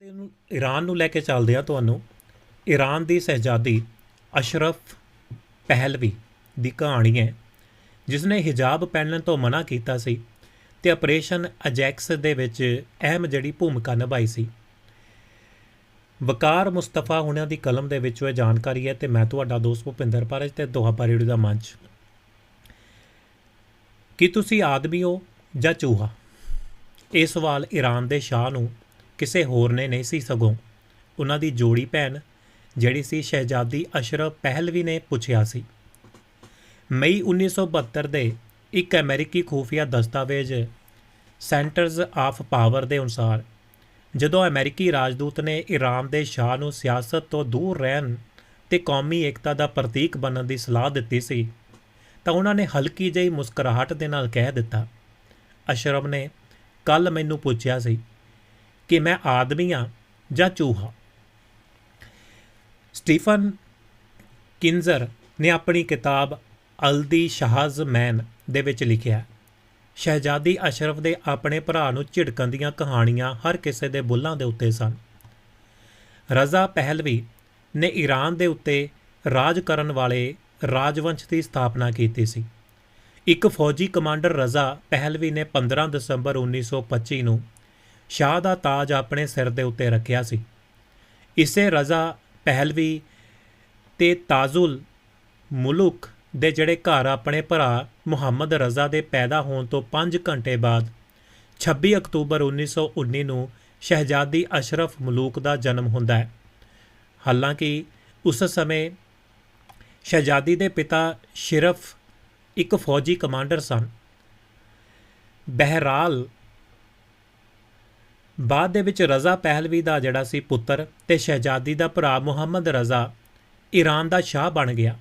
ਤੇ ਨੂੰ ਈਰਾਨ ਨੂੰ ਲੈ ਕੇ ਚੱਲਦੇ ਆ ਤੁਹਾਨੂੰ। ਈਰਾਨ ਦੀ ਸ਼ਹਿਜ਼ਾਦੀ ਅਸ਼ਰਫ ਪਹਿਲਵੀ ਦੀ ਕਹਾਣੀ ਹੈ ਜਿਸ ਨੇ ਹਿਜਾਬ ਪਹਿਨਣ ਤੋਂ ਮਨਾ ਕੀਤਾ ਸੀ ਤੇ ਆਪਰੇਸ਼ਨ ਅਜੈਕਸ ਦੇ ਵਿੱਚ ਅਹਿਮ ਜਿਹੜੀ ਭੂਮਿਕਾ ਨਿਭਾਈ ਸੀ। ਵਕਾਰ ਮੁਸਤਫਾ ਹੁਣਾਂ ਦੀ ਕਲਮ ਦੇ ਵਿੱਚੋਂ ਇਹ ਜਾਣਕਾਰੀ ਹੈ ਤੇ ਮੈਂ ਤੁਹਾਡਾ ਦੋਸਤ ਭੁਪਿੰਦਰ ਪਾਰਜ ਤੇ ਦੁਆਬਾ ਰੇਡੀਓ ਦਾ ਮੰਚ। ਕੀ ਤੁਸੀਂ ਆਦਮੀ ਹੋ ਜਾਂ ਚੂਹਾ? ਇਹ ਸਵਾਲ ਈਰਾਨ ਦੇ ਸ਼ਾਹ ਨੂੰ ਕਿਸੇ ਹੋਰ ਨੇ ਨਹੀਂ ਸੀ ਸਗੋਂ ਉਹਨਾਂ ਦੀ ਜੋੜੀ ਭੈਣ, ਜਿਹੜੀ ਸੀ ਸ਼ਹਿਜ਼ਾਦੀ ਅਸ਼ਰਫ ਪਹਿਲਵੀ ਨੇ ਪੁੱਛਿਆ ਸੀ। ਮਈ 1972 ਦੇ ਇੱਕ ਅਮਰੀਕੀ ਖੂਫੀਆ ਦਸਤਾਵੇਜ਼ ਸੈਂਟਰਸ ਆਫ ਪਾਵਰ ਦੇ ਅਨੁਸਾਰ, ਜਦੋਂ ਅਮਰੀਕੀ ਰਾਜਦੂਤ ਨੇ ਇਰਾਨ ਦੇ ਸ਼ਾਹ ਨੂੰ ਸਿਆਸਤ ਤੋਂ ਦੂਰ ਰਹਿਣ ਤੇ ਕੌਮੀ ਏਕਤਾ ਦਾ ਪ੍ਰਤੀਕ ਬਣਨ ਦੀ ਸਲਾਹ ਦਿੱਤੀ ਸੀ, ਤਾਂ ਉਹਨਾਂ ਨੇ ਹਲਕੀ ਜਿਹੀ ਮੁਸਕਰਾਹਟ ਦੇ ਨਾਲ ਕਹਿ ਦਿੱਤਾ। ਅਸ਼ਰਫ ਨੇ ਕੱਲ ਮੈਨੂੰ ਪੁੱਛਿਆ ਸੀ ਕਿ ਮੈਂ ਆਦਮੀ ਹਾਂ ਜਾਂ ਚੂਹਾ। ਸਟੀਫਨ ਕਿੰਜ਼ਰ ਨੇ ਆਪਣੀ ਕਿਤਾਬ ਅਲਦੀ ਸ਼ਹਾਜ਼ ਮੈਨ ਦੇ ਵਿੱਚ ਲਿਖਿਆ, ਸ਼ਹਿਜ਼ਾਦੀ ਅਸ਼ਰਫ ਦੇ ਆਪਣੇ ਭਰਾ ਨੂੰ ਝਿੜਕਣ ਦੀਆਂ ਕਹਾਣੀਆਂ ਹਰ ਕਿਸੇ ਦੇ ਬੁੱਲਾਂ ਦੇ ਉੱਤੇ ਸਨ। ਰਜ਼ਾ ਪਹਿਲਵੀ ਨੇ ਈਰਾਨ ਦੇ ਉੱਤੇ ਰਾਜ ਕਰਨ ਵਾਲੇ ਰਾਜਵੰਸ਼ ਦੀ ਸਥਾਪਨਾ ਕੀਤੀ ਸੀ। ਇੱਕ ਫੌਜੀ ਕਮਾਂਡਰ ਰਜ਼ਾ ਪਹਿਲਵੀ ਨੇ 15 ਦਸੰਬਰ 1925 ਨੂੰ ਸ਼ਾਹ ਦਾ ਤਾਜ ਆਪਣੇ ਸਿਰ ਦੇ ਉੱਤੇ ਰੱਖਿਆ ਸੀ। ਇਸੇ ਰਜ਼ਾ ਪਹਿਲਵੀ ਤੇ ਤਾਜ਼ੁਲ ਮੁਲਕ ਦੇ ਜਿਹੜੇ ਘਰ ਆਪਣੇ ਭਰਾ ਮੁਹੰਮਦ ਰਜ਼ਾ ਦੇ ਪੈਦਾ ਹੋਣ ਤੋਂ 5 ਘੰਟੇ ਬਾਅਦ 26 ਅਕਤੂਬਰ 1919 ਨੂੰ ਸ਼ਹਿਜ਼ਾਦੀ ਅਸ਼ਰਫ ਮਲੂਕ ਦਾ ਜਨਮ ਹੁੰਦਾ ਹੈ। ਹਾਲਾਂਕਿ ਉਸ ਸਮੇਂ ਸ਼ਹਿਜ਼ਾਦੀ ਦੇ ਪਿਤਾ ਸ਼ਿਰਫ ਇੱਕ ਫੌਜੀ ਕਮਾਂਡਰ ਸਨ। ਬਹਿਰਾਲ ਬਾਅਦ ਦੇ ਵਿੱਚ ਰਜ਼ਾ ਪਹਿਲਵੀ ਦਾ ਜਿਹੜਾ ਸੀ ਪੁੱਤਰ ਤੇ ਸ਼ਹਿਜ਼ਾਦੀ ਦਾ ਭਰਾ ਮੁਹੰਮਦ ਰਜ਼ਾ ਈਰਾਨ ਦਾ ਸ਼ਾਹ ਬਣ ਗਿਆ।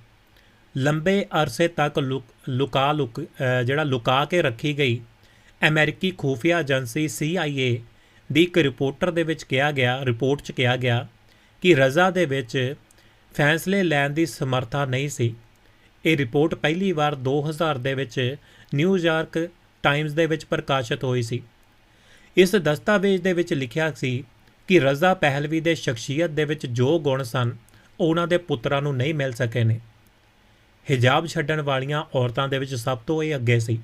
ਲੰਬੇ ਅਰਸੇ ਤੱਕ ਲੁਕ- ਲੁਕਾ ਲੁਕ ਜਿਹੜਾ ਲੁਕਾ ਕੇ ਰੱਖੀ ਗਈ ਅਮਰੀਕੀ ਖੂਫੀਆ ਏਜੰਸੀ CIA ਦੀ ਇੱਕ ਰਿਪੋਰਟਰ ਦੇ ਵਿੱਚ ਕਿਹਾ ਗਿਆ, ਰਿਪੋਰਟ 'ਚ ਕਿਹਾ ਗਿਆ ਕਿ ਰਜ਼ਾ ਦੇ ਵਿੱਚ ਫੈਸਲੇ ਲੈਣ ਦੀ ਸਮਰੱਥਾ ਨਹੀਂ ਸੀ। ਇਹ ਰਿਪੋਰਟ ਪਹਿਲੀ ਵਾਰ 2000 ਦੇ ਵਿੱਚ ਨਿਊਯਾਰਕ ਟਾਈਮਜ਼ ਦੇ ਵਿੱਚ ਪ੍ਰਕਾਸ਼ਿਤ ਹੋਈ ਸੀ। ਇਸ ਦਸਤਾਵੇਜ਼ ਦੇ ਵਿੱਚ ਲਿਖਿਆ ਸੀ ਕਿ ਰਜ਼ਾ ਪਹਿਲਵੀ ਦੇ ਸ਼ਖਸੀਅਤ ਦੇ ਵਿੱਚ ਜੋ ਗੁਣ ਸਨ, ਉਹਨਾਂ ਦੇ ਪੁੱਤਰਾਂ ਨੂੰ ਨਹੀਂ ਮਿਲ ਸਕੇ ਨੇ। ਹਿਜਾਬ ਛੱਡਣ ਵਾਲੀਆਂ ਔਰਤਾਂ ਦੇ ਵਿੱਚ ਸਭ ਤੋਂ ਇਹ ਅੱਗੇ ਸੀ।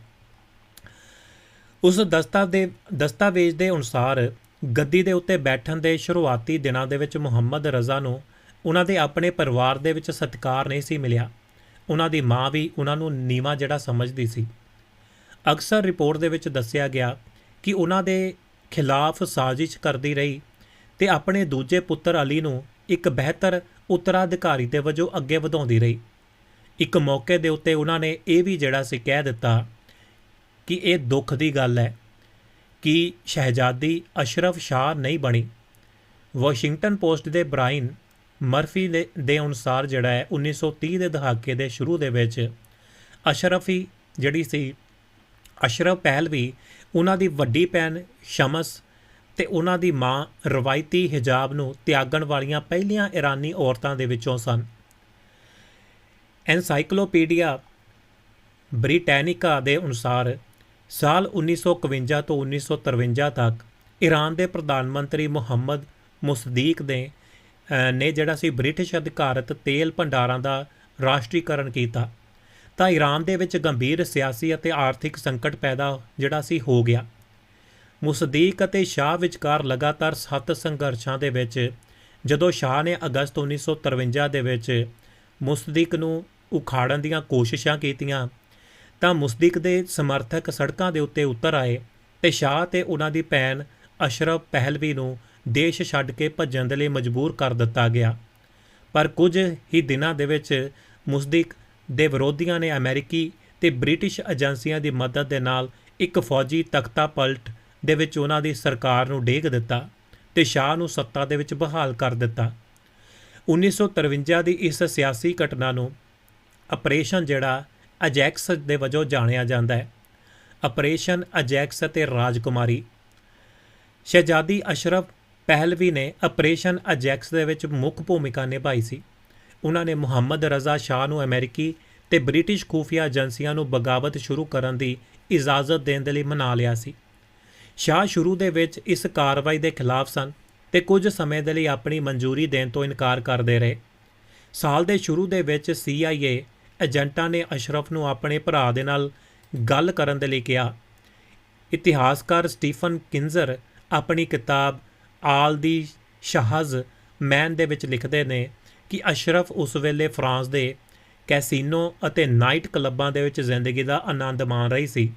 ਉਸ ਦਸਤਾਵੇ, ਦਸਤਾਵੇਜ਼ ਦੇ ਅਨੁਸਾਰ ਗੱਦੀ ਦੇ ਉੱਤੇ ਬੈਠਣ ਦੇ ਸ਼ੁਰੂਆਤੀ ਦਿਨਾਂ ਦੇ ਵਿੱਚ ਮੁਹੰਮਦ ਰਜ਼ਾ ਨੂੰ ਉਹਨਾਂ ਦੇ ਆਪਣੇ ਪਰਿਵਾਰ ਦੇ ਵਿੱਚ ਸਤਿਕਾਰ ਨਹੀਂ ਸੀ ਮਿਲਿਆ। ਉਹਨਾਂ ਦੀ ਮਾਂ ਵੀ ਉਹਨਾਂ ਨੂੰ ਨੀਵਾ ਜਿਹੜਾ ਸਮਝਦੀ ਸੀ। ਅਕਸਰ ਰਿਪੋਰਟ ਦੇ ਵਿੱਚ ਦੱਸਿਆ ਗਿਆ ਕਿ ਉਹਨਾਂ ਦੇ ਖਿਲਾਫ ਸਾਜ਼ਿਸ਼ ਕਰਦੀ ਰਹੀ ਤੇ ਆਪਣੇ ਦੂਜੇ ਪੁੱਤਰ ਅਲੀ ਨੂੰ ਇੱਕ ਬਿਹਤਰ ਉੱਤਰਾਧਿਕਾਰੀ ਦੇ ਵਜੋਂ ਅੱਗੇ ਵਧਾਉਂਦੀ ਰਹੀ। ਇੱਕ ਮੌਕੇ ਦੇ ਉੱਤੇ ਉਹਨਾਂ ਨੇ ਇਹ ਵੀ ਜਿਹੜਾ ਸੀ ਕਹਿ ਦਿੱਤਾ ਕਿ ਇਹ ਦੁੱਖ ਦੀ ਗੱਲ ਹੈ ਕਿ ਸ਼ਹਿਜ਼ਾਦੀ ਅਸ਼ਰਫ ਸ਼ਾਹ ਨਹੀਂ ਬਣੀ। ਵਾਸ਼ਿੰਗਟਨ ਪੋਸਟ ਦੇ ਬ੍ਰਾਇਨ ਮਰਫੀ ਦੇ ਦੇ ਅਨੁਸਾਰ ਜਿਹੜਾ ਹੈ 1930 ਦੇ ਦਹਾਕੇ ਦੇ ਸ਼ੁਰੂ ਦੇ ਵਿੱਚ ਅਸ਼ਰਫੀ ਜਿਹੜੀ ਸੀ, ਅਸ਼ਰਫ ਪਹਿਲਵੀ ਉਹਨਾਂ ਦੀ ਵੱਡੀ ਭੈਣ ਸ਼ਮਸ ਤੇ ਉਹਨਾਂ ਦੀ ਮਾਂ ਰਵਾਇਤੀ ਹਿਜਾਬ ਨੂੰ ਤਿਆਗਣ ਵਾਲੀਆਂ ਪਹਿਲੀਆਂ ਇਰਾਨੀ ਔਰਤਾਂ ਦੇ ਵਿੱਚੋਂ ਸਨ। ਐਨਸਾਈਕਲੋਪੀਡੀਆ ਬ੍ਰਿਟੈਨਿਕਾ ਦੇ ਅਨੁਸਾਰ ਸਾਲ 1951 ਤੋਂ 1953 ਤੱਕ ਈਰਾਨ ਦੇ ਪ੍ਰਧਾਨ ਮੰਤਰੀ ਮੁਹੰਮਦ ਮੁਸਦੀਕ ਨੇ ਨੇ ਜਿਹੜਾ ਸੀ ਬ੍ਰਿਟਿਸ਼ ਅਧਿਕਾਰਤ ਤੇਲ ਭੰਡਾਰਾਂ ਦਾ ਰਾਸ਼ਟਰੀਕਰਨ ਕੀਤਾ। ਤਾਂ ਈਰਾਨ ਦੇ ਵਿੱਚ ਗੰਭੀਰ ਸਿਆਸੀ ਅਤੇ ਆਰਥਿਕ ਸੰਕਟ ਪੈਦਾ ਜਿਹੜਾ ਸੀ ਹੋ ਗਿਆ। ਮੁਸਦੀਕ ਅਤੇ ਸ਼ਾਹ ਵਿਚਕਾਰ ਲਗਾਤਾਰ ਸੱਤ ਸੰਘਰਸ਼ਾਂ ਦੇ ਵਿੱਚ ਜਦੋਂ ਸ਼ਾਹ ਨੇ ਅਗਸਤ 1953 ਦੇ ਵਿੱਚ ਮੁਸਦੀਕ ਨੂੰ ਉਖਾੜਨ ਦੀਆਂ ਕੋਸ਼ਿਸ਼ਾਂ ਕੀਤੀਆਂ, ਤਾਂ ਮੁਸਦੀਕ ਦੇ ਸਮਰਥਕ ਸੜਕਾਂ ਦੇ ਉੱਤੇ ਉਤਰ ਆਏ ਤੇ ਸ਼ਾਹ ਤੇ ਉਹਨਾਂ ਦੀ ਭੈਣ ਅਸ਼ਰਫ ਪਹਿਲਵੀ ਨੂੰ ਦੇਸ਼ ਛੱਡ ਕੇ ਭੱਜਣ ਦੇ ਲਈ ਮਜਬੂਰ ਕਰ ਦਿੱਤਾ ਗਿਆ। ਪਰ ਕੁਝ ਹੀ ਦਿਨਾਂ ਦੇ ਵਿੱਚ ਮੁਸਦੀਕ ਦੇ ਵਿਰੋਧੀਆਂ ਨੇ ਅਮਰੀਕੀ ਤੇ ਬ੍ਰਿਟਿਸ਼ ਏਜੰਸੀਆਂ ਦੀ ਮਦਦ ਦੇ ਨਾਲ ਇੱਕ ਫੌਜੀ ਤਖਤਾ ਪਲਟ ਦੇ ਵਿੱਚ ਉਹਨਾਂ ਦੀ ਸਰਕਾਰ ਨੂੰ ਡੇਗ ਦਿੱਤਾ ਤੇ ਸ਼ਾਹ ਨੂੰ ਸੱਤਾ ਦੇ ਵਿੱਚ ਬਹਾਲ ਕਰ ਦਿੱਤਾ। 1953 ਦੀ ਇਸ ਸਿਆਸੀ ਘਟਨਾ ਨੂੰ ਆਪਰੇਸ਼ਨ ਜਿਹੜਾ ਅਜੈਕਸ ਦੇ ਵਜੋਂ ਜਾਣਿਆ ਜਾਂਦਾ ਹੈ। ਆਪਰੇਸ਼ਨ ਅਜੈਕਸ ਅਤੇ ਰਾਜਕੁਮਾਰੀ। ਸ਼ਹਿਜ਼ਾਦੀ ਅਸ਼ਰਫ ਪਹਿਲਵੀ ਨੇ ਆਪਰੇਸ਼ਨ ਅਜੈਕਸ ਦੇ ਵਿੱਚ ਮੁੱਖ ਭੂਮਿਕਾ ਨਿਭਾਈ ਸੀ। ਉਹਨਾਂ ਨੇ ਮੁਹੰਮਦ ਰਜ਼ਾ ਸ਼ਾਹ ਨੂੰ ਅਮਰੀਕੀ ਤੇ ਬ੍ਰਿਟਿਸ਼ ਖੂਫੀਆ ਏਜੰਸੀਆਂ ਨੂੰ ਬਗਾਵਤ ਸ਼ੁਰੂ ਕਰਨ ਦੀ ਇਜਾਜ਼ਤ ਦੇਣ ਦੇ ਲਈ ਮਨਾ ਲਿਆ ਸੀ। ਸ਼ਾਹ ਸ਼ੁਰੂ ਦੇ ਵਿੱਚ ਇਸ ਕਾਰਵਾਈ ਦੇ ਖਿਲਾਫ ਸਨ ਤੇ ਕੁਝ ਸਮੇਂ ਦੇ ਲਈ ਆਪਣੀ ਮਨਜ਼ੂਰੀ ਦੇਣ ਤੋਂ ਇਨਕਾਰ ਕਰਦੇ ਰਹੇ। ਸਾਲ ਦੇ ਸ਼ੁਰੂ ਦੇ ਵਿੱਚ CIA ਏਜੰਟਾਂ ਨੇ ਅਸ਼ਰਫ ਨੂੰ ਆਪਣੇ ਭਰਾ ਦੇ ਨਾਲ ਗੱਲ ਕਰਨ ਦੇ ਲਈ ਕਿਹਾ। ਇਤਿਹਾਸਕਾਰ ਸਟੀਫਨ ਕਿੰਜ਼ਰ ਆਪਣੀ ਕਿਤਾਬ ਆਲ ਦੀ ਸ਼ਾਹਜ਼ ਮੈਨ ਦੇ ਵਿੱਚ ਲਿਖਦੇ ਨੇ ਕਿ ਅਸ਼ਰਫ ਉਸ ਵੇਲੇ ਫਰਾਂਸ ਦੇ ਕੈਸੀਨੋ ਅਤੇ ਨਾਈਟ ਕਲੱਬਾਂ ਦੇ ਵਿੱਚ ਜ਼ਿੰਦਗੀ ਦਾ ਆਨੰਦ ਮਾਣ ਰਹੀ ਸੀ।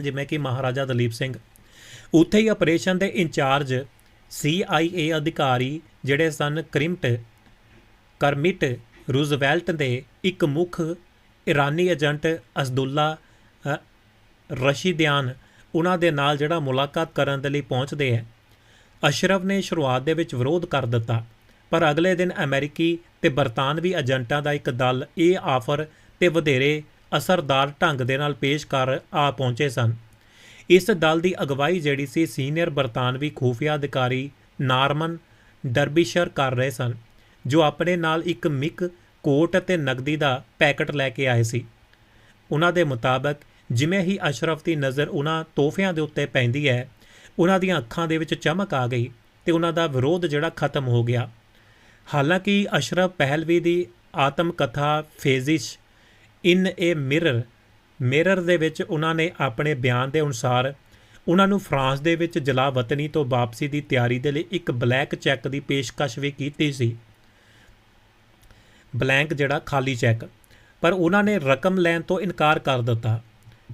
ਜਿਵੇਂ ਕਿ ਮਹਾਰਾਜਾ ਦਲੀਪ ਸਿੰਘ। ਉੱਥੇ ਹੀ ਆਪਰੇਸ਼ਨ ਦੇ ਇੰਚਾਰਜ CIA ਅਧਿਕਾਰੀ ਜਿਹੜੇ ਸਨ ਕ੍ਰਿਮਟ, ਕਰਮਿਟ ਰੂਜ਼ਵੈਲਟ ਦੇ ਇੱਕ ਮੁੱਖ ਇਰਾਨੀ ਏਜੰਟ ਅਸਦੁੱਲਾ ਰਸ਼ੀਦਿਆਨ, ਉਹਨਾਂ ਦੇ ਨਾਲ ਜਿਹੜਾ ਮੁਲਾਕਾਤ ਕਰਨ ਦੇ ਲਈ ਪਹੁੰਚਦੇ ਹੈ। ਅਸ਼ਰਫ ਨੇ ਸ਼ੁਰੂਆਤ ਦੇ ਵਿੱਚ ਵਿਰੋਧ ਕਰ ਦਿੱਤਾ। ਪਰ ਅਗਲੇ ਦਿਨ ਅਮਰੀਕੀ ਤੇ ਬਰਤਾਨਵੀ ਏਜੰਟਾਂ ਦਾ ਇੱਕ ਦਲ ਇਹ ਆਫਰ ਤੇ ਵਧੇਰੇ ਅਸਰਦਾਰ ਢੰਗ ਦੇ ਨਾਲ ਪੇਸ਼ ਕਰ ਆ ਪਹੁੰਚੇ ਸਨ। ਇਸ ਦਲ ਦੀ ਅਗਵਾਈ ਜਿਹੜੀ ਸੀ, ਸੀਨੀਅਰ ਬਰਤਾਨਵੀ ਖੂਫੀਆ ਅਧਿਕਾਰੀ ਨਾਰਮਨ ਡਰਬਿਸ਼ਰ ਕਰ ਰਹੇ ਸਨ, ਜੋ ਆਪਣੇ ਨਾਲ ਇੱਕ ਮਿਕ ਕੋਟ ਅਤੇ ਨਗਦੀ ਦਾ ਪੈਕਟ ਲੈ ਕੇ ਆਏ ਸੀ। ਉਹਨਾਂ ਦੇ ਮੁਤਾਬਕ ਜਿਵੇਂ ਹੀ ਅਸ਼ਰਫ ਦੀ ਨਜ਼ਰ ਉਹਨਾਂ ਤੋਹਫਿਆਂ ਦੇ ਉੱਤੇ ਪੈਂਦੀ ਹੈ, ਉਹਨਾਂ ਦੀਆਂ ਅੱਖਾਂ ਦੇ ਵਿੱਚ ਚਮਕ ਆ ਗਈ ਤੇ ਉਹਨਾਂ ਦਾ ਵਿਰੋਧ ਜਿਹੜਾ ਖਤਮ ਹੋ ਗਿਆ। ਹਾਲਾਂਕਿ ਅਸ਼ਰਫ ਪਹਿਲਵੀ ਦੀ ਆਤਮ ਕਥਾ ਫੇਜ਼ਿਸ਼ ਇਨ ਏ ਮਿਰਰ ਮਿਰਰ ਦੇ ਵਿੱਚ ਉਹਨਾਂ ਨੇ ਆਪਣੇ ਬਿਆਨ ਦੇ ਅਨੁਸਾਰ ਉਹਨਾਂ ਨੂੰ ਫਰਾਂਸ ਦੇ ਵਿੱਚ ਜਲਾ ਵਤਨੀ ਤੋਂ ਵਾਪਸੀ ਦੀ ਤਿਆਰੀ ਦੇ ਲਈ ਇੱਕ ਬਲੈਕ ਚੈੱਕ ਦੀ ਪੇਸ਼ਕਸ਼ ਵੀ ਕੀਤੀ ਸੀ। ਬਲੈਂਕ ਜਿਹੜਾ ਖਾਲੀ ਚੈੱਕ, ਪਰ ਉਹਨਾਂ ਨੇ ਰਕਮ ਲੈਣ ਤੋਂ ਇਨਕਾਰ ਕਰ ਦਿੱਤਾ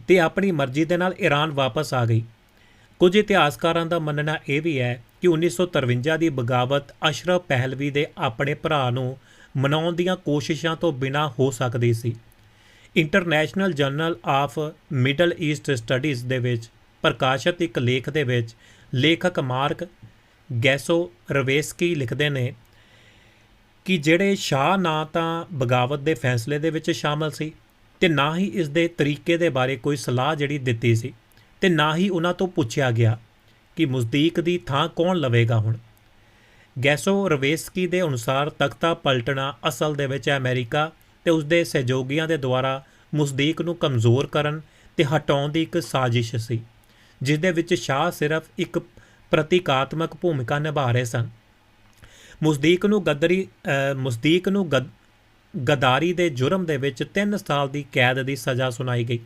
ਤੇ ਆਪਣੀ ਮਰਜ਼ੀ ਦੇ ਨਾਲ ਈਰਾਨ ਵਾਪਸ ਆ ਗਈ। ਕੁਝ ਇਤਿਹਾਸਕਾਰਾਂ ਦਾ ਮੰਨਣਾ ਇਹ ਵੀ ਹੈ ਕਿ 1953 ਦੀ ਬਗਾਵਤ ਅਸ਼ਰਫ ਪਹਿਲਵੀ ਦੇ ਆਪਣੇ ਭਰਾ ਨੂੰ ਮਨਾਉਣ ਦੀਆਂ ਕੋਸ਼ਿਸ਼ਾਂ ਤੋਂ ਬਿਨਾਂ ਹੋ ਸਕਦੀ ਸੀ। International journal of middle east studies ਦੇ ਵਿੱਚ ਪ੍ਰਕਾਸ਼ਿਤ ਇੱਕ ਲੇਖ ਦੇ ਵਿੱਚ ਲੇਖਕ ਮਾਰਕ ਗੈਸੋ ਰਵੇਸਕੀ ਲਿਖਦੇ ਨੇ ਕਿ ਜਿਹੜੇ ਸ਼ਾਹ ਨਾ ਤਾਂ ਬਗਾਵਤ ਦੇ ਫੈਸਲੇ ਦੇ ਵਿੱਚ ਸ਼ਾਮਲ ਸੀ ਤੇ ਨਾ ਹੀ ਇਸ ਦੇ ਤਰੀਕੇ ਦੇ ਬਾਰੇ ਕੋਈ ਸਲਾਹ ਜਿਹੜੀ ਦਿੱਤੀ ਸੀ। ਤੇ ਨਾ ਹੀ ਉਹਨਾਂ ਤੋਂ ਪੁੱਛਿਆ ਗਿਆ ਕਿ ਮੁਸਦੀਕ ਦੀ ਥਾਂ ਕੌਣ ਲਵੇਗਾ ਹੁਣ। ਗੈਸੋ ਰਵੇਸਕੀ ਦੇ ਅਨੁਸਾਰ ਤਖਤਾ ਪਲਟਣਾ ਅਸਲ ਦੇ ਵਿੱਚ ਅਮਰੀਕਾ ਤੇ ਉਸ ਦੇ ਸਹਿਯੋਗੀਆਂ ਦੇ ਦੁਆਰਾ ਮੁਸਦੀਕ ਨੂੰ ਕਮਜ਼ੋਰ ਕਰਨ ਤੇ ਹਟਾਉਣ ਦੀ ਇੱਕ ਸਾਜ਼ਿਸ਼ ਸੀ ਜਿਸ ਦੇ ਵਿੱਚ ਸ਼ਾਹ ਸਿਰਫ ਇੱਕ ਪ੍ਰਤੀਕਾਤਮਕ ਭੂਮਿਕਾ ਨਿਭਾ ਰਹੇ ਸਨ। ਮੁਸਦੀਕ ਨੂੰ ਗਦਰੀ ਮੁਸਦੀਕ ਨੂੰ ਗਦਾਰੀ ਦੇ ਜੁਰਮ ਦੇ ਵਿੱਚ 3 ਸਾਲ ਦੀ ਕੈਦ ਦੀ ਸਜ਼ਾ ਸੁਣਾਈ ਗਈ।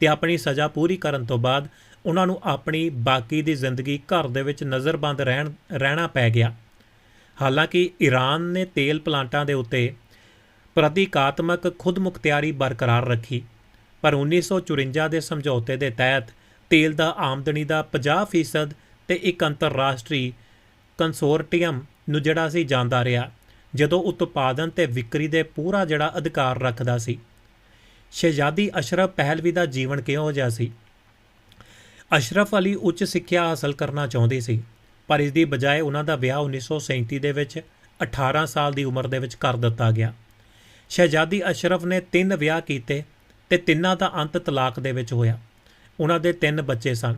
ਤੇ ਆਪਣੀ ਸਜ਼ਾ ਪੂਰੀ ਕਰਨ ਤੋਂ ਬਾਅਦ ਉਹਨਾਂ ਨੂੰ ਆਪਣੀ ਬਾਕੀ ਦੀ ਜ਼ਿੰਦਗੀ ਘਰ ਦੇ ਵਿੱਚ ਨਜ਼ਰਬੰਦ ਰਹਿਣ, ਰਹਿਣਾ ਪੈ ਗਿਆ। ਹਾਲਾਂਕਿ ਈਰਾਨ ਨੇ ਤੇਲ ਪਲਾਂਟਾਂ ਦੇ ਉੱਤੇ ਪ੍ਰਤੀਕਾਤਮਕ ਖੁਦਮੁਖਤਿਆਰੀ ਬਰਕਰਾਰ ਰੱਖੀ, ਪਰ 1954 ਦੇ ਸਮਝੌਤੇ ਦੇ ਤਹਿਤ ਤੇਲ ਦਾ ਆਮਦਨੀ ਦਾ 50% ਤੇ ਇੱਕ ਅੰਤਰਰਾਸ਼ਟਰੀ ਕੰਸੋਰਟੀਅਮ ਨੂੰ ਜਿਹੜਾ ਸੀ ਜਾਂਦਾ ਰਿਹਾ, ਜਦੋਂ ਉਤਪਾਦਨ ਤੇ ਵਿਕਰੀ ਦੇ ਪੂਰਾ ਜਿਹੜਾ ਅਧਿਕਾਰ ਰੱਖਦਾ ਸੀ। ਸ਼ਹਿਜ਼ਾਦੀ ਅਸ਼ਰਫ ਪਹਿਲਵੀ ਦਾ ਜੀਵਨ ਕਿਹੋ ਜਿਹਾ ਸੀ? ਅਸ਼ਰਫ ਅਲੀ ਉੱਚ ਸਿੱਖਿਆ ਹਾਸਲ ਕਰਨਾ ਚਾਹੁੰਦੇ ਸੀ, ਪਰ ਇਸ ਦੀ ਬਜਾਏ ਉਹਨਾਂ ਦਾ ਵਿਆਹ 1937 ਦੇ ਵਿੱਚ 18 ਸਾਲ ਦੀ ਉਮਰ ਦੇ ਵਿੱਚ ਕਰ ਦਿੱਤਾ ਗਿਆ। ਸ਼ਹਿਜ਼ਾਦੀ ਅਸ਼ਰਫ ਨੇ ਤਿੰਨ ਵਿਆਹ ਕੀਤੇ ਤੇ ਤਿੰਨਾਂ ਦਾ ਅੰਤ ਤਲਾਕ ਦੇ ਵਿੱਚ ਹੋਇਆ। ਉਹਨਾਂ ਦੇ ਤਿੰਨ ਬੱਚੇ ਸਨ।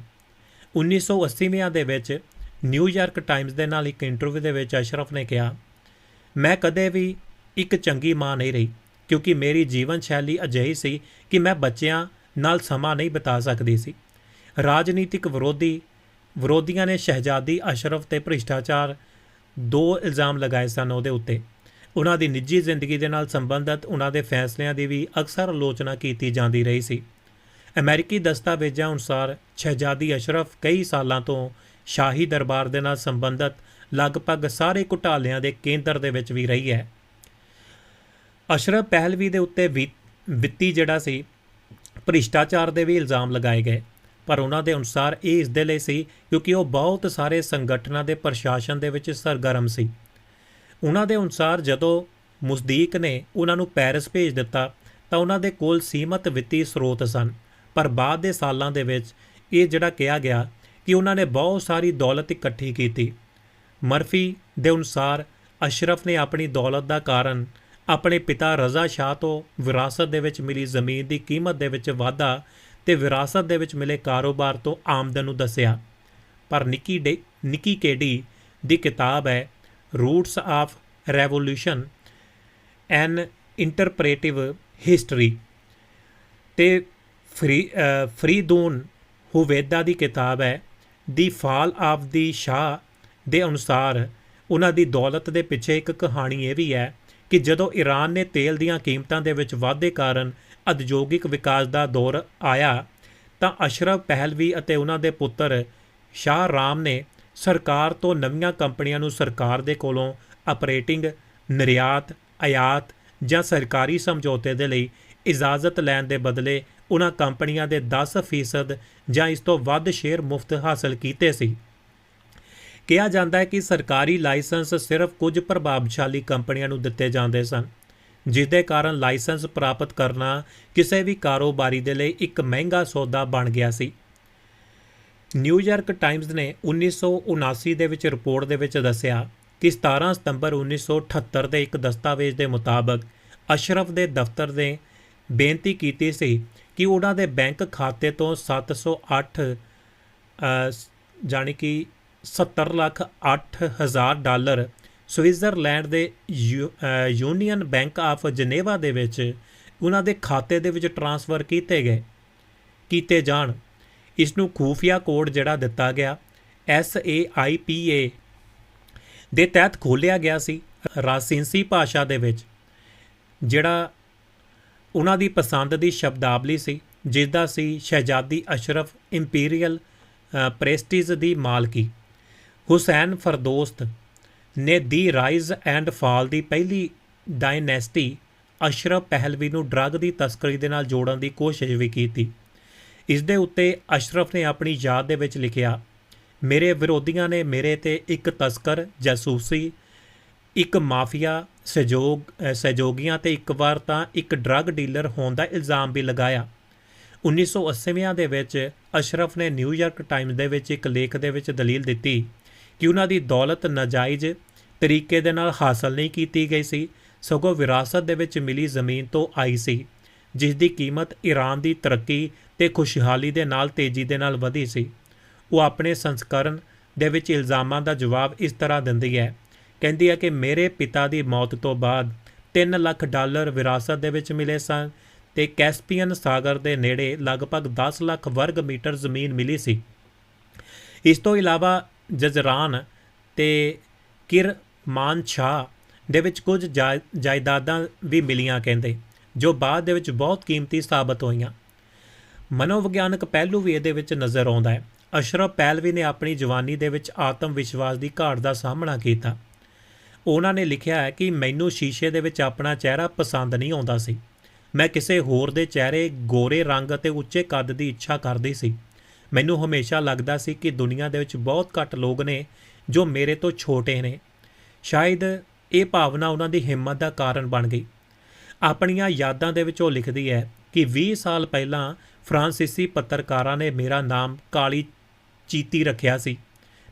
1980ਵਿਆਂ ਦੇ ਵਿੱਚ ਨਿਊਯਾਰਕ ਟਾਈਮਜ਼ ਦੇ ਨਾਲ ਇੱਕ ਇੰਟਰਵਿਊ ਦੇ ਵਿੱਚ ਅਸ਼ਰਫ ਨੇ ਕਿਹਾ, ਮੈਂ ਕਦੇ ਵੀ ਇੱਕ ਚੰਗੀ ਮਾਂ ਨਹੀਂ ਰਹੀ। ਕਿਉਂਕਿ ਮੇਰੀ ਜੀਵਨ ਸ਼ੈਲੀ ਅਜਿਹੀ ਸੀ ਕਿ ਮੈਂ ਬੱਚਿਆਂ ਨਾਲ ਸਮਾਂ ਨਹੀਂ ਬਿਤਾ ਸਕਦੀ ਸੀ। ਰਾਜਨੀਤਿਕ ਵਿਰੋਧੀ, ਵਿਰੋਧੀਆਂ ਨੇ ਸ਼ਹਿਜ਼ਾਦੀ ਅਸ਼ਰਫ ਤੇ ਭ੍ਰਿਸ਼ਟਾਚਾਰ ਦੋ ਇਲਜ਼ਾਮ ਲਗਾਏ ਸਨ ਉਹਦੇ ਉੱਤੇ। ਉਹਨਾਂ ਦੀ ਨਿੱਜੀ ਜ਼ਿੰਦਗੀ ਦੇ ਨਾਲ ਸੰਬੰਧਿਤ ਉਹਨਾਂ ਦੇ ਫੈਸਲਿਆਂ ਦੀ ਵੀ ਅਕਸਰ ਆਲੋਚਨਾ ਕੀਤੀ ਜਾਂਦੀ ਰਹੀ ਸੀ। ਅਮਰੀਕੀ ਦਸਤਾਵੇਜ਼ਾਂ ਅਨੁਸਾਰ ਸ਼ਹਿਜ਼ਾਦੀ ਅਸ਼ਰਫ ਕਈ ਸਾਲਾਂ ਤੋਂ ਸ਼ਾਹੀ ਦਰਬਾਰ ਦੇ ਨਾਲ ਸੰਬੰਧਿਤ ਲਗਭਗ ਸਾਰੇ ਘੁਟਾਲਿਆਂ ਦੇ ਕੇਂਦਰ ਦੇ ਵਿੱਚ ਵੀ ਰਹੀ ਹੈ। ਅਸ਼ਰਫ ਪਹਿਲਵੀ ਦੇ ਉੱਤੇ ਵੀ ਵਿੱਤੀ ਜਿਹੜਾ ਸੀ, ਭ੍ਰਿਸ਼ਟਾਚਾਰ ਦੇ ਵੀ ਇਲਜ਼ਾਮ ਲਗਾਏ ਗਏ। ਪਰ ਉਹਨਾਂ ਦੇ ਅਨੁਸਾਰ ਇਹ ਇਸ ਦੇ ਲਈ ਸੀ ਕਿਉਂਕਿ ਉਹ ਬਹੁਤ ਸਾਰੇ ਸੰਗਠਨਾਂ ਦੇ ਪ੍ਰਸ਼ਾਸਨ ਦੇ ਵਿੱਚ ਸਰਗਰਮ ਸੀ। ਉਹਨਾਂ ਦੇ ਅਨੁਸਾਰ ਜਦੋਂ ਮੁਸਦੀਕ ਨੇ ਉਹਨਾਂ ਨੂੰ ਪੈਰਿਸ ਭੇਜ ਦਿੱਤਾ, ਤਾਂ ਉਹਨਾਂ ਦੇ ਕੋਲ ਸੀਮਤ ਵਿੱਤੀ ਸਰੋਤ ਸਨ। ਪਰ ਬਾਅਦ ਦੇ ਸਾਲਾਂ ਦੇ ਵਿੱਚ ਇਹ ਜਿਹੜਾ ਕਿਹਾ ਗਿਆ ਕਿ ਉਹਨਾਂ ਨੇ ਬਹੁਤ ਸਾਰੀ ਦੌਲਤ ਇਕੱਠੀ ਕੀਤੀ। ਮਰਫੀ ਦੇ ਅਨੁਸਾਰ ਅਸ਼ਰਫ ਨੇ ਆਪਣੀ ਦੌਲਤ ਦਾ ਕਾਰਨ ਆਪਣੇ ਪਿਤਾ ਰਜ਼ਾ ਸ਼ਾਹ ਤੋਂ ਵਿਰਾਸਤ ਦੇ ਵਿੱਚ ਮਿਲੀ ਜ਼ਮੀਨ ਦੀ ਕੀਮਤ ਦੇ ਵਿੱਚ ਵਾਧਾ ਤੇ ਵਿਰਾਸਤ ਦੇ ਵਿੱਚ ਮਿਲੇ ਕਾਰੋਬਾਰ ਤੋਂ ਆਮਦਨ ਨੂੰ ਦੱਸਿਆ। ਪਰ ਨਿੱਕੀ ਡੇ, ਨਿੱਕੀ ਕੇਡੀ ਦੀ ਕਿਤਾਬ ਹੈ roots of revolution an interpretive history ਤੇ ਫਰੀ ਫਰੀਦੂਨ ਹੁਵੇਦਾ ਦੀ ਕਿਤਾਬ ਹੈ ਦੀ ਫਾਲ ਆਫ ਦੀ ਸ਼ਾਹ ਦੇ ਅਨੁਸਾਰ, ਉਹਨਾਂ ਦੀ ਦੌਲਤ ਦੇ ਪਿੱਛੇ ਇੱਕ ਕਹਾਣੀ ਇਹ ਵੀ ਹੈ ਕਿ ਜਦੋਂ ਈਰਾਨ ਨੇ ਤੇਲ ਦੀਆਂ ਕੀਮਤਾਂ ਦੇ ਵਿੱਚ ਵਾਧੇ ਕਾਰਨ ਉਦਯੋਗਿਕ ਵਿਕਾਸ ਦਾ ਦੌਰ ਆਇਆ, ਤਾਂ ਅਸ਼ਰਫ ਪਹਿਲਵੀ ਅਤੇ ਉਹਨਾਂ ਦੇ ਪੁੱਤਰ ਸ਼ਾਹ ਰਾਮ ਨੇ ਸਰਕਾਰ ਤੋਂ ਨਵੀਆਂ ਕੰਪਨੀਆਂ ਨੂੰ ਸਰਕਾਰ ਦੇ ਕੋਲੋਂ ਆਪਰੇਟਿੰਗ ਨਿਰਯਾਤ, ਆਯਾਤ ਜਾਂ ਸਰਕਾਰੀ ਸਮਝੌਤੇ ਦੇ ਲਈ ਇਜਾਜ਼ਤ ਲੈਣ ਦੇ ਬਦਲੇ ਉਹਨਾਂ ਕੰਪਨੀਆਂ ਦੇ 10% ਜਾਂ ਇਸ ਤੋਂ ਵੱਧ ਸ਼ੇਅਰ ਮੁਫਤ ਹਾਸਲ ਕੀਤੇ ਸੀ। ਕਿਹਾ ਜਾਂਦਾ ਹੈ ਕਿ ਸਰਕਾਰੀ ਲਾਇਸੈਂਸ ਸਿਰਫ ਕੁਝ ਪ੍ਰਭਾਵਸ਼ਾਲੀ ਕੰਪਨੀਆਂ ਨੂੰ ਦਿੱਤੇ ਜਾਂਦੇ ਸਨ ਜਿਸ ਦੇ ਕਾਰਨ ਲਾਇਸੈਂਸ ਪ੍ਰਾਪਤ ਕਰਨਾ ਕਿਸੇ ਵੀ ਕਾਰੋਬਾਰੀ ਦੇ ਲਈ ਇੱਕ ਮਹਿੰਗਾ ਸੌਦਾ ਬਣ ਗਿਆ ਸੀ। ਨਿਊਯਾਰਕ ਟਾਈਮਜ਼ ਨੇ 1979 ਦੇ ਵਿੱਚ ਰਿਪੋਰਟ ਦੇ ਵਿੱਚ ਦੱਸਿਆ ਕਿ 17 ਸਤੰਬਰ 1978 ਦੇ ਇੱਕ ਦਸਤਾਵੇਜ਼ ਦੇ ਮੁਤਾਬਕ ਅਸ਼ਰਫ ਦੇ ਦਫ਼ਤਰ ਨੇ ਬੇਨਤੀ ਕੀਤੀ ਸੀ ਕਿ ਉਹਨਾਂ ਦੇ ਬੈਂਕ ਖਾਤੇ ਤੋਂ 708 ਅ, ਜਾਣੀ ਕਿ 70 ਲੱਖ 8 ਹਜ਼ਾਰ ਡਾਲਰ ਸਵਿਟਜ਼ਰਲੈਂਡ ਦੇ ਯੂ- ਯੂਨੀਅਨ ਬੈਂਕ ਆਫ ਜਨੇਵਾ ਦੇ ਵਿੱਚ ਉਹਨਾਂ ਦੇ ਖਾਤੇ ਦੇ ਵਿੱਚ ਟ੍ਰਾਂਸਫਰ ਕੀਤੇ ਗਏ। ਕੀਤੇ ਜਾਣ। ਇਸ ਨੂੰ ਖੂਫੀਆ ਕੋਡ ਜਿਹੜਾ ਦਿੱਤਾ ਗਿਆ, ਐਸ ਏ ਆਈ ਪੀ ਏ, ਦੇ ਤਹਿਤ ਖੋਲ੍ਹਿਆ ਗਿਆ ਸੀ, ਰਾਸਿੰਸੀ ਭਾਸ਼ਾ ਦੇ ਵਿੱਚ, ਜਿਹੜਾ ਉਹਨਾਂ ਦੀ ਪਸੰਦ ਦੀ ਸ਼ਬਦਾਵਲੀ ਸੀ ਜਿਸ ਦਾ ਸੀ ਸ਼ਹਿਜ਼ਾਦੀ ਅਸ਼ਰਫ ਇੰਪੀਰੀਅਲ ਪ੍ਰੈਸਟੀਜ ਦੀ ਮਾਲਕੀ। ਹੁਸੈਨ ਫਰਦੋਸਤ ਨੇ ਦੀ ਰਾਈਜ਼ ਐਂਡ ਫਾਲ ਦੀ ਪਹਿਲੀ ਡਾਇਨੈਸਟੀ ਅਸ਼ਰਫ ਪਹਿਲਵੀ ਨੂੰ ਡਰੱਗ ਦੀ ਤਸਕਰੀ ਦੇ ਨਾਲ ਜੋੜਨ ਦੀ ਕੋਸ਼ਿਸ਼ ਵੀ ਕੀਤੀ। ਇਸ ਦੇ ਉੱਤੇ ਅਸ਼ਰਫ ਨੇ ਆਪਣੀ ਯਾਦ ਦੇ ਵਿੱਚ ਲਿਖਿਆ, ਮੇਰੇ ਵਿਰੋਧੀਆਂ ਨੇ ਮੇਰੇ ਤੇ ਇੱਕ ਤਸਕਰ, ਜਾਸੂਸੀ, ਇੱਕ ਮਾਫੀਆ, ਸਹਿਯੋਗ ਸਹਿਯੋਗੀਆਂ ਤੇ ਇੱਕ ਵਾਰ ਤਾਂ ਇੱਕ ਡਰੱਗ ਡੀਲਰ ਹੋਣ ਦਾ ਇਲਜ਼ਾਮ ਵੀ ਲਗਾਇਆ। 1980ਵਿਆਂ ਦੇ ਵਿੱਚ ਅਸ਼ਰਫ ਨੇ ਨਿਊਯਾਰਕ ਟਾਈਮਜ਼ ਦੇ ਵਿੱਚ ਇੱਕ ਲੇਖ ਦੇ ਵਿੱਚ ਦਲੀਲ ਦਿੱਤੀ ਕਿ ਉਹਨਾਂ ਦੀ ਦੌਲਤ ਨਾਜਾਇਜ਼ ਤਰੀਕੇ ਦੇ ਨਾਲ ਹਾਸਲ ਨਹੀਂ ਕੀਤੀ ਗਈ ਸੀ, ਸਗੋਂ ਵਿਰਾਸਤ ਦੇ ਵਿੱਚ ਮਿਲੀ ਜ਼ਮੀਨ ਤੋਂ ਆਈ ਸੀ, ਜਿਸ ਦੀ ਕੀਮਤ ਈਰਾਨ ਦੀ ਤਰੱਕੀ ਤੇ ਖੁਸ਼ਹਾਲੀ ਦੇ ਨਾਲ ਤੇਜ਼ੀ ਦੇ ਨਾਲ ਵਧੀ ਸੀ। ਉਹ ਆਪਣੇ ਸੰਸਕਰਨ ਦੇ ਵਿੱਚ ਇਲਜ਼ਾਮਾਂ ਦਾ ਜਵਾਬ ਇਸ ਤਰ੍ਹਾਂ ਦਿੰਦੀ ਹੈ, ਕਹਿੰਦੀ ਹੈ ਕਿ ਮੇਰੇ ਪਿਤਾ ਦੀ ਮੌਤ ਤੋਂ ਬਾਅਦ 3 ਲੱਖ ਡਾਲਰ ਵਿਰਾਸਤ ਦੇ ਵਿੱਚ ਮਿਲੇ ਸਨ ਤੇ ਕੈਸਪੀਅਨ ਸਾਗਰ ਦੇ ਨੇੜੇ ਲਗਭਗ 10 ਲੱਖ ਵਰਗ ਮੀਟਰ ਜ਼ਮੀਨ ਮਿਲੀ ਸੀ। ਇਸ ਤੋਂ ਇਲਾਵਾ ਜਜ਼ਰਾਨ ਤੇ ਕਿਰਮਾਨ ਸ਼ਾਹ ਦੇ ਵਿੱਚ ਕੁਝ ਜਾਇ- ਜਾਇਦਾਦਾਂ ਵੀ ਮਿਲੀਆਂ ਕਹਿੰਦੇ, ਜੋ ਬਾਅਦ ਦੇ ਵਿੱਚ ਬਹੁਤ ਕੀਮਤੀ ਸਾਬਤ ਹੋਈਆਂ। ਮਨੋਵਿਗਿਆਨਕ ਪਹਿਲੂ ਵੀ ਇਹਦੇ ਵਿੱਚ ਨਜ਼ਰ ਆਉਂਦਾ ਹੈ। ਅਸ਼ਰਫ ਪਹਿਲਵੀ ਨੇ ਆਪਣੀ ਜਵਾਨੀ ਦੇ ਵਿੱਚ ਆਤਮ ਵਿਸ਼ਵਾਸ ਦੀ ਘਾਟ ਦਾ ਸਾਹਮਣਾ ਕੀਤਾ। ਉਹਨਾਂ ਨੇ ਲਿਖਿਆ ਹੈ ਕਿ ਮੈਨੂੰ ਸ਼ੀਸ਼ੇ ਦੇ ਵਿੱਚ ਆਪਣਾ ਚਿਹਰਾ ਪਸੰਦ ਨਹੀਂ ਆਉਂਦਾ ਸੀ। ਮੈਂ ਕਿਸੇ ਹੋਰ ਦੇ ਚਿਹਰੇ ਗੋਰੇ ਰੰਗ ਅਤੇ ਉੱਚੇ ਕੱਦ ਦੀ ਇੱਛਾ ਕਰਦੀ ਸੀ। ਮੈਨੂੰ ਹਮੇਸ਼ਾ ਲੱਗਦਾ ਸੀ ਕਿ ਦੁਨੀਆ ਦੇ ਵਿੱਚ ਬਹੁਤ ਘੱਟ ਲੋਕ ਨੇ ਜੋ ਮੇਰੇ ਤੋਂ ਛੋਟੇ ਨੇ। ਸ਼ਾਇਦ ਇਹ ਭਾਵਨਾ ਉਹਨਾਂ ਦੀ ਹਿੰਮਤ ਦਾ ਕਾਰਨ ਬਣ ਗਈ। ਆਪਣੀਆਂ ਯਾਦਾਂ ਦੇ ਵਿੱਚ ਉਹ ਲਿਖਦੀ ਹੈ ਕਿ 20 ਸਾਲ ਪਹਿਲਾਂ ਫਰਾਂਸੀਸੀ ਪੱਤਰਕਾਰਾਂ ਨੇ ਮੇਰਾ ਨਾਮ ਕਾਲੀ ਚੀਤੀ ਰੱਖਿਆ ਸੀ।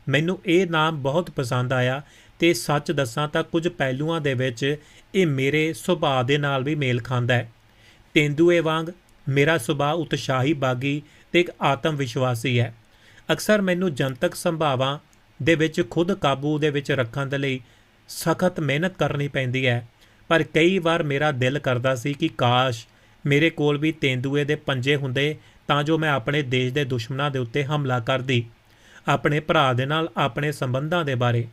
ਮੈਨੂੰ ਇਹ ਨਾਮ ਬਹੁਤ ਪਸੰਦ ਆਇਆ ਤੇ ਸੱਚ ਦੱਸਾਂ ਤਾਂ ਕੁਝ ਪਹਿਲੂਆਂ ਦੇ ਵਿੱਚ ਇਹ ਮੇਰੇ ਸੁਭਾਅ ਦੇ ਨਾਲ ਵੀ ਮੇਲ ਖਾਂਦਾ ਹੈ। ਤੇਂਦੂਏ ਵਾਂਗ ਮੇਰਾ ਸੁਭਾਅ ਉਤਸ਼ਾਹੀ, ਬਾਗੀ ਤੇ ਇੱਕ ਆਤਮ ਵਿਸ਼ਵਾਸੀ ਹੈ। ਅਕਸਰ ਮੈਨੂੰ ਜਨਤਕ ਸੰਭਾਵਾਂ ਦੇ ਵਿੱਚ ਖੁਦ ਕਾਬੂ ਦੇ ਵਿੱਚ ਰੱਖਣ ਦੇ ਲਈ ਸਖਤ ਮਿਹਨਤ ਕਰਨੀ ਪੈਂਦੀ ਹੈ। ਪਰ ਕਈ ਵਾਰ ਮੇਰਾ ਦਿਲ ਕਰਦਾ ਸੀ ਕਿ ਕਾਸ਼ ਮੇਰੇ ਕੋਲ ਵੀ ਤੇਂਦੂਏ ਦੇ ਪੰਜੇ ਹੁੰਦੇ ਤਾਂ ਜੋ ਮੈਂ ਆਪਣੇ ਦੇਸ਼ ਦੇ ਦੁਸ਼ਮਣਾਂ ਦੇ ਉੱਤੇ ਹਮਲਾ ਕਰਦੀ, ਆਪਣੇ ਭਰਾ ਦੇ ਨਾਲ ਆਪਣੇ ਸੰਬੰਧਾਂ ਦੇ ਬਾਰੇ।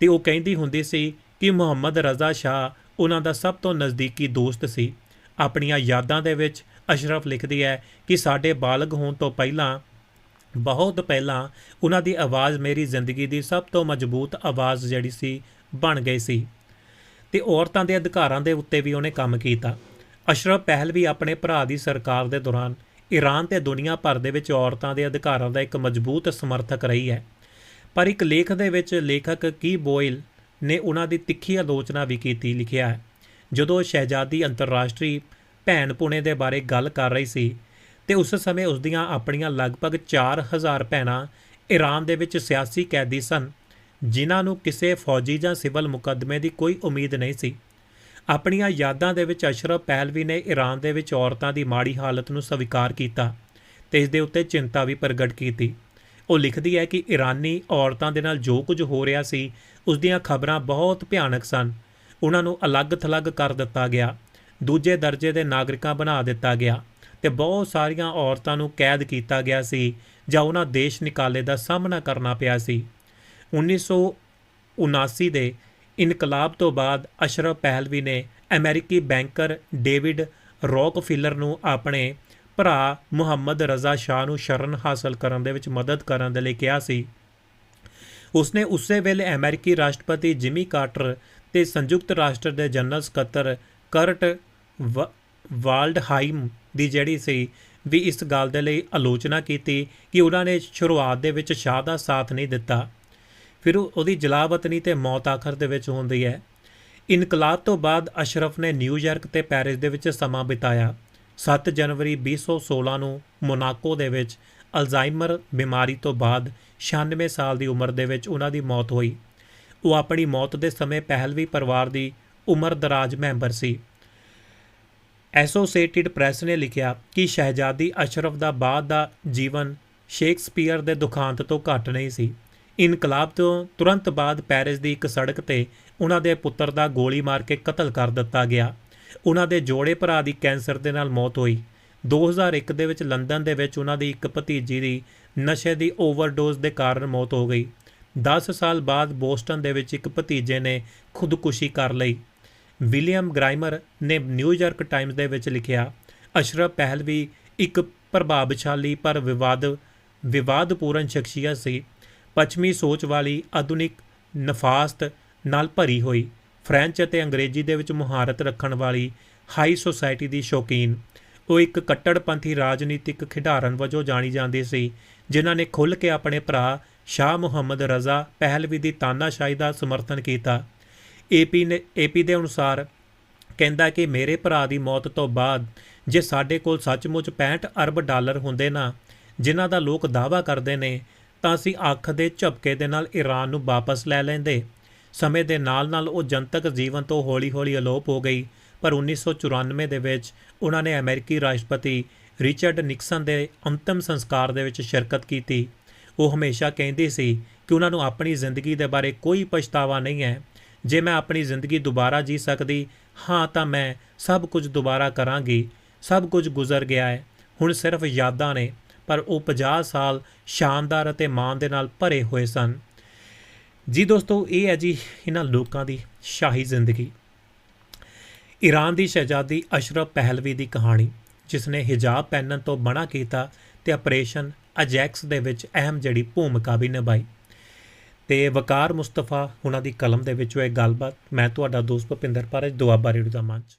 ਤੇ ਉਹ ਕਹਿੰਦੀ ਹੁੰਦੀ ਸੀ ਕਿ ਮੁਹੰਮਦ ਰਜ਼ਾ ਸ਼ਾਹ ਉਹਨਾਂ ਦਾ ਸਭ ਤੋਂ ਨਜ਼ਦੀਕੀ ਦੋਸਤ ਸੀ। ਆਪਣੀਆਂ ਯਾਦਾਂ ਦੇ ਵਿੱਚ ਅਸ਼ਰਫ ਲਿਖਦੀ ਹੈ ਕਿ ਸਾਡੇ ਬਾਲਗ ਹੋਣ ਤੋਂ ਪਹਿਲਾਂ, ਬਹੁਤ ਪਹਿਲਾਂ ਉਹਨਾਂ ਦੀ ਆਵਾਜ਼ ਮੇਰੀ ਜ਼ਿੰਦਗੀ ਦੀ ਸਭ ਤੋਂ ਮਜ਼ਬੂਤ ਆਵਾਜ਼ ਜਿਹੜੀ ਸੀ, ਬਣ ਗਈ ਸੀ। ਤੇ ਔਰਤਾਂ ਦੇ ਅਧਿਕਾਰਾਂ ਦੇ ਉੱਤੇ ਵੀ ਉਹਨੇ ਕੰਮ ਕੀਤਾ। ਅਸ਼ਰਫ ਪਹਿਲਵੀ ਆਪਣੇ ਭਰਾ ਦੀ ਸਰਕਾਰ ਦੇ ਦੌਰਾਨ ਈਰਾਨ ਤੇ ਦੁਨੀਆ ਭਰ ਦੇ ਵਿੱਚ ਔਰਤਾਂ ਦੇ ਅਧਿਕਾਰਾਂ ਦਾ ਇੱਕ ਮਜ਼ਬੂਤ ਸਮਰਥਕ ਰਹੀ ਹੈ। ਪਰ ਇੱਕ ਲੇਖ ਦੇ ਵਿੱਚ ਲੇਖਕ ਕੀ ਬੋਇਲ ਨੇ ਉਹਨਾਂ ਦੀ ਤਿੱਖੀ ਆਲੋਚਨਾ ਵੀ ਕੀਤੀ, ਲਿਖਿਆ ਹੈ। ਜਦੋਂ ਸ਼ਹਿਜ਼ਾਦੀ ਅੰਤਰਰਾਸ਼ਟਰੀ ਭੈਣ ਪੁਣੇ ਦੇ ਬਾਰੇ ਗੱਲ ਕਰ ਰਹੀ ਸੀ ਤੇ ਉਸ ਸਮੇਂ ਉਸ ਦੀਆਂ ਆਪਣੀਆਂ ਲਗਭਗ 4000 ਭੈਣਾਂ ਈਰਾਨ ਦੇ ਵਿੱਚ ਸਿਆਸੀ ਕੈਦੀ ਸਨ, ਜਿਨ੍ਹਾਂ ਨੂੰ ਕਿਸੇ ਫੌਜੀ ਜਾਂ ਸਿਵਲ ਮੁਕੱਦਮੇ ਦੀ ਕੋਈ ਉਮੀਦ ਨਹੀਂ ਸੀ। ਆਪਣੀਆਂ ਯਾਦਾਂ ਦੇ ਵਿੱਚ ਅਸ਼ਰਫ ਪਹਿਲਵੀ ਨੇ ਈਰਾਨ ਦੇ ਵਿੱਚ ਔਰਤਾਂ ਦੀ ਮਾੜੀ ਹਾਲਤ ਨੂੰ ਸਵੀਕਾਰ ਕੀਤਾ ਤੇ ਇਸ ਦੇ ਉੱਤੇ ਚਿੰਤਾ ਵੀ ਪ੍ਰਗਟ ਕੀਤੀ। ਉਹ ਲਿਖਦੀ ਹੈ ਕਿ ਈਰਾਨੀ ਔਰਤਾਂ ਦੇ ਨਾਲ ਜੋ ਕੁਝ ਹੋ ਰਿਹਾ ਸੀ ਉਸ ਦੀਆਂ ਖਬਰਾਂ ਬਹੁਤ ਭਿਆਨਕ ਸਨ ਉਹਨਾਂ ਨੂੰ ਅਲੱਗ-ਥਲੱਗ ਕਰ ਦਿੱਤਾ ਗਿਆ, ਦੂਜੇ ਦਰਜੇ ਦੇ ਨਾਗਰਿਕਾਂ ਬਣਾ ਦਿੱਤਾ ਗਿਆ ਤੇ ਬਹੁਤ ਸਾਰੀਆਂ ਔਰਤਾਂ ਨੂੰ ਕੈਦ ਕੀਤਾ ਗਿਆ ਸੀ ਜਾਂ ਉਹਨਾਂ ਦੇਸ਼ ਨਿਕਾਲੇ ਦਾ ਸਾਹਮਣਾ ਕਰਨਾ ਪਿਆ ਸੀ। 1979 ਦੇ ਇਨਕਲਾਬ ਤੋਂ ਬਾਅਦ ਅਸ਼ਰਫ ਪਹਿਲਵੀ ਨੇ ਅਮਰੀਕੀ ਬੈਂਕਰ ਡੇਵਿਡ ਰੌਕਫਿਲਰ ਨੂੰ ਆਪਣੇ ਭਰਾ ਮੁਹੰਮਦ ਰਜ਼ਾ ਸ਼ਾਹ ਨੂੰ ਸ਼ਰਨ ਹਾਸਲ ਕਰਨ ਦੇ ਵਿੱਚ ਮਦਦ ਕਰਨ ਦੇ ਲਈ ਕਿਹਾ ਸੀ। ਉਸਨੇ ਉਸੇ ਵੇਲੇ ਅਮਰੀਕੀ ਰਾਸ਼ਟਰਪਤੀ ਜਿਮੀ ਕਾਰਟਰ ਤੇ ਸੰਯੁਕਤ ਰਾਸ਼ਟਰ ਦੇ ਜਨਰਲ ਸਕੱਤਰ ਕਰਟ ਵਾਲਡਹਾਈਮ ਦੀ ਜਿਹੜੀ ਸੀ, ਵੀ ਇਸ ਗੱਲ ਦੇ ਲਈ ਆਲੋਚਨਾ ਕੀਤੀ ਕਿ ਉਹਨਾਂ ਨੇ ਸ਼ੁਰੂਆਤ ਦੇ ਵਿੱਚ ਸ਼ਾਹ ਦਾ ਸਾਥ ਨਹੀਂ ਦਿੱਤਾ। ਫਿਰ ਉਹਦੀ ਜਲਾਵਤਨੀ ਤੇ ਮੌਤ ਆਖਰ ਦੇ ਵਿੱਚ ਹੁੰਦੀ ਹੈ। ਇਨਕਲਾਬ ਤੋਂ ਬਾਅਦ ਅਸ਼ਰਫ ਨੇ ਨਿਊਯਾਰਕ ਤੇ ਪੈਰਿਸ ਦੇ ਵਿੱਚ ਸਮਾਂ ਬਿਤਾਇਆ। 7 ਜਨਵਰੀ 2016 ਨੂੰ ਮੋਨਾਕੋ ਦੇ ਵਿੱਚ ਅਲਜ਼ਾਈਮਰ ਬਿਮਾਰੀ ਤੋਂ ਬਾਅਦ 96 ਸਾਲ ਦੀ ਉਮਰ ਦੇ ਵਿੱਚ ਉਹਨਾਂ ਦੀ ਮੌਤ ਹੋਈ। ਉਹ ਆਪਣੀ ਮੌਤ ਦੇ ਸਮੇਂ ਪਹਿਲਵੀ ਪਰਿਵਾਰ ਦੀ ਉਮਰ ਦਰਾਜ ਮੈਂਬਰ ਸੀ। ਐਸੋਸੀਏਟਿਡ ਪ੍ਰੈਸ ਨੇ ਲਿਖਿਆ ਕਿ ਸ਼ਹਿਜ਼ਾਦੀ ਅਸ਼ਰਫ ਦਾ ਬਾਅਦ ਦਾ ਜੀਵਨ ਸ਼ੇਕਸਪੀਅਰ ਦੇ ਦੁਖਾਂਤ ਤੋਂ ਘੱਟ ਨਹੀਂ ਸੀ। ਇਨਕਲਾਬ ਤੋਂ ਤੁਰੰਤ ਬਾਅਦ ਪੈਰਿਸ ਦੀ ਇੱਕ ਸੜਕ ਤੇ ਉਹਨਾਂ ਦੇ ਪੁੱਤਰ ਦਾ ਗੋਲੀ ਮਾਰ ਕੇ ਕਤਲ ਕਰ ਦਿੱਤਾ ਗਿਆ। ਉਹਨਾਂ ਦੇ ਜੋੜੇ ਭਰਾ ਦੀ ਕੈਂਸਰ ਦੇ ਨਾਲ ਮੌਤ ਹੋਈ। 2001 ਦੇ ਵਿੱਚ ਲੰਡਨ ਦੇ ਵਿੱਚ ਉਹਨਾਂ ਦੀ ਇੱਕ ਭਤੀਜੀ ਦੀ ਨਸ਼ੇ ਦੀ ਓਵਰਡੋਜ਼ ਦੇ ਕਾਰਨ ਮੌਤ ਹੋ ਗਈ। 10 ਸਾਲ ਬਾਅਦ ਬੋਸਟਨ ਦੇ ਵਿੱਚ ਇੱਕ ਭਤੀਜੇ ਨੇ ਖੁਦਕੁਸ਼ੀ ਕਰ ਲਈ। ਵਿਲੀਅਮ ਗ੍ਰਾਈਮਰ ਨੇ ਨਿਊਯਾਰਕ ਟਾਈਮਜ਼ ਦੇ ਵਿੱਚ ਲਿਖਿਆ, ਅਸ਼ਰਫ ਪਹਿਲਵੀ ਇੱਕ ਪ੍ਰਭਾਵਸ਼ਾਲੀ ਪਰ ਵਿਵਾਦ, ਵਿਵਾਦਪੂਰਨ ਸ਼ਖਸੀਅਤ ਸੀ। ਪੱਛਮੀ ਸੋਚ ਵਾਲੀ ਆਧੁਨਿਕ ਨਫਾਸਤ ਨਾਲ ਭਰੀ ਹੋਈ, ਫ੍ਰੈਂਚ ਅਤੇ ਅੰਗਰੇਜ਼ੀ ਦੇ ਵਿੱਚ ਮੁਹਾਰਤ ਰੱਖਣ ਵਾਲੀ ਹਾਈ ਸੋਸਾਇਟੀ ਦੀ ਸ਼ੌਕੀਨ। ਉਹ ਇੱਕ ਕੱਟੜਪੰਥੀ ਰਾਜਨੀਤਿਕ ਖਿਡਾਰਨ ਵਜੋਂ ਜਾਣੀ ਜਾਂਦੀ ਸੀ, ਜਿਨ੍ਹਾਂ ਨੇ ਖੁੱਲ੍ਹ ਕੇ ਆਪਣੇ ਭਰਾ ਸ਼ਾਹ ਮੁਹੰਮਦ ਰਜ਼ਾ ਪਹਿਲਵੀ ਦੀ ਤਾਨਾਸ਼ਾਹੀ ਦਾ ਸਮਰਥਨ ਕੀਤਾ। ਏਪੀ ਨੇ ਏਪੀ ਦੇ ਅਨੁਸਾਰ ਕਹਿੰਦਾ ਕਿ ਮੇਰੇ ਭਰਾ ਦੀ ਮੌਤ ਤੋਂ ਬਾਅਦ ਜੇ ਸਾਡੇ ਕੋਲ ਸੱਚਮੁੱਚ 65 ਅਰਬ ਡਾਲਰ ਹੁੰਦੇ ਨਾ, ਜਿਨ੍ਹਾਂ ਦਾ ਲੋਕ ਦਾਅਵਾ ਕਰਦੇ ਨੇ, ਤਾਂ ਅਸੀਂ ਅੱਖ ਦੇ ਝਪਕੇ ਦੇ ਨਾਲ ਈਰਾਨ ਨੂੰ ਵਾਪਸ ਲੈ ਲੈਂਦੇ। ਸਮੇਂ ਦੇ ਨਾਲ-ਨਾਲ ਉਹ ਜਨਤਕ ਜੀਵਨ ਤੋਂ ਹੌਲੀ-ਹੌਲੀ ਅਲੋਪ ਹੋ ਗਈ, ਪਰ 1994 ਦੇ ਵਿੱਚ ਉਹਨਾਂ ਨੇ ਅਮਰੀਕੀ ਰਾਸ਼ਟਰਪਤੀ ਰਿਚਰਡ ਨਿਕਸਨ ਦੇ ਅੰਤਮ ਸੰਸਕਾਰ ਦੇ ਵਿੱਚ ਸ਼ਿਰਕਤ ਕੀਤੀ। ਉਹ ਹਮੇਸ਼ਾ ਕਹਿੰਦੇ ਸੀ ਕਿ ਉਹਨਾਂ ਨੂੰ ਆਪਣੀ ਜ਼ਿੰਦਗੀ ਦੇ ਬਾਰੇ ਕੋਈ ਪਛਤਾਵਾ ਨਹੀਂ ਹੈ। ਜੇ ਮੈਂ ਆਪਣੀ ਜ਼ਿੰਦਗੀ ਦੁਬਾਰਾ ਜੀ ਸਕਦੀ, ਹਾਂ ਤਾਂ ਮੈਂ ਸਭ ਕੁਝ ਦੁਬਾਰਾ ਕਰਾਂਗੀ। ਸਭ ਕੁਝ ਗੁਜ਼ਰ ਗਿਆ ਹੈ। ਹੁਣ ਸਿਰਫ ਯਾਦਾਂ ਨੇ, ਪਰ ਉਹ 50 ਸਾਲ ਸ਼ਾਨਦਾਰ ਅਤੇ ਮਾਣ ਦੇ ਨਾਲ ਭਰੇ ਹੋਏ ਸਨ। ਜੀ ਦੋਸਤੋ, ਇਹ ਹੈ ਜੀ ਇਹਨਾਂ ਲੋਕਾਂ ਦੀ ਸ਼ਾਹੀ ਜ਼ਿੰਦਗੀ। ਈਰਾਨ ਦੀ ਸ਼ਹਿਜ਼ਾਦੀ ਅਸ਼ਰਫ ਪਹਿਲਵੀ ਦੀ ਕਹਾਣੀ ਜਿਸ ਨੇ ਹਿਜਾਬ ਪਹਿਨਣ ਤੋਂ ਮਨਾ ਕੀਤਾ ਤੇ ਆਪਰੇਸ਼ਨ ਅਜੈਕਸ ਦੇ ਵਿੱਚ ਅਹਿਮ ਜਿਹੜੀ ਭੂਮਿਕਾ ਵੀ ਨਿਭਾਈ। ਤੇ ਵਕਾਰ ਮੁਸਤਫਾ ਉਹਨਾਂ ਦੀ ਕਲਮ ਦੇ ਵਿੱਚੋਂ ਇਹ ਗੱਲਬਾਤ ਮੈਂ ਤੁਹਾਡਾ ਦੋਸਤ ਭੁਪਿੰਦਰ ਪਾਰਜ ਦੁਆਬਾ ਰੇਡੀਓ ਦਾ ਮੰਚ